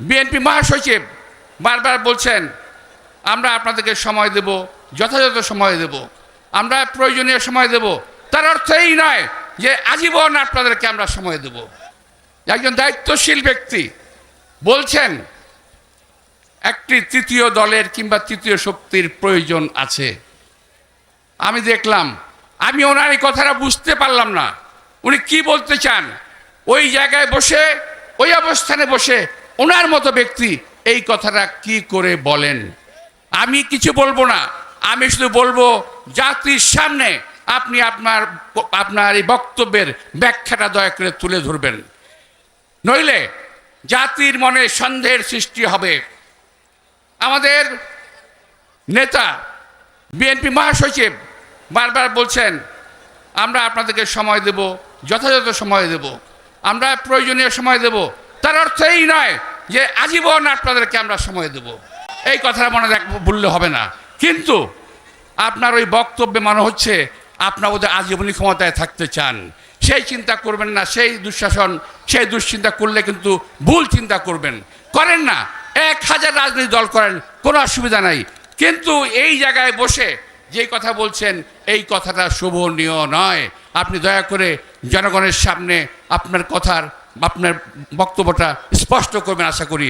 BNP মহাসচিব বারবার বলছেন, আমরা আপনাদেরকে সময় দেব, যথাযথ সময় দেব। আমরা প্রয়োজনীয় সময় দেব। তার অর্থ এই নয় যে আজীবন আপনাদেরকে আমরা সময় দেব। একজন দায়িত্বশীল ব্যক্তি বলছেন, একটি তৃতীয় দলের কিংবা তৃতীয় শক্তির প্রয়োজন আছে। আমি দেখলাম, আমি ওনার এই কথাটা বুঝতে পারলাম না। উনি কি বলতে চান? ওই জায়গায় বসে, ওই অবস্থানে বসে ওনার মতো ব্যক্তি এই কথাটা কি করে বলেন? আমি কিছু বলব না। আমি শুধু বলব জাতির সামনে আপনি আপনার আপনার এই বক্তব্যের ব্যাখ্যাটা দয়া করে তুলে ধরবেন। নইলে জাতির মনে সন্দেহের সৃষ্টি হবে। আমাদের নেতা, বিএনপি মহাসচিব বারবার বলছেন, আমরা আপনাদেরকে সময় দেব, যথাযথ সময় দেব। আমরা প্রয়োজনীয় সময় দেব। তার অর্থ এই নয় যে আজীবন আপনাদেরকে আমরা সময় দেব। এই কথাটা মনে রাখ বললে হবে না। কিন্তু আপনার ওই বক্তব্যে মনে হচ্ছে আপনার ওদের আজীবনী ক্ষমতায় থাকতে চান। সেই চিন্তা করবেন না, সেই দুঃশাসন, সেই দুশ্চিন্তা করলে কিন্তু ভুল চিন্তা করবেন। করেন না, এক হাজার রাজনৈতিক দল করেন, কোনো অসুবিধা নাই। কিন্তু এই জায়গায় বসে যে কথা বলছেন, এই কথাটা শোভনীয় নয়। আপনি দয়া করে জনগণের সামনে আপনার কথার আপনার বক্তব্যটা স্পষ্ট করবেন আশা করি।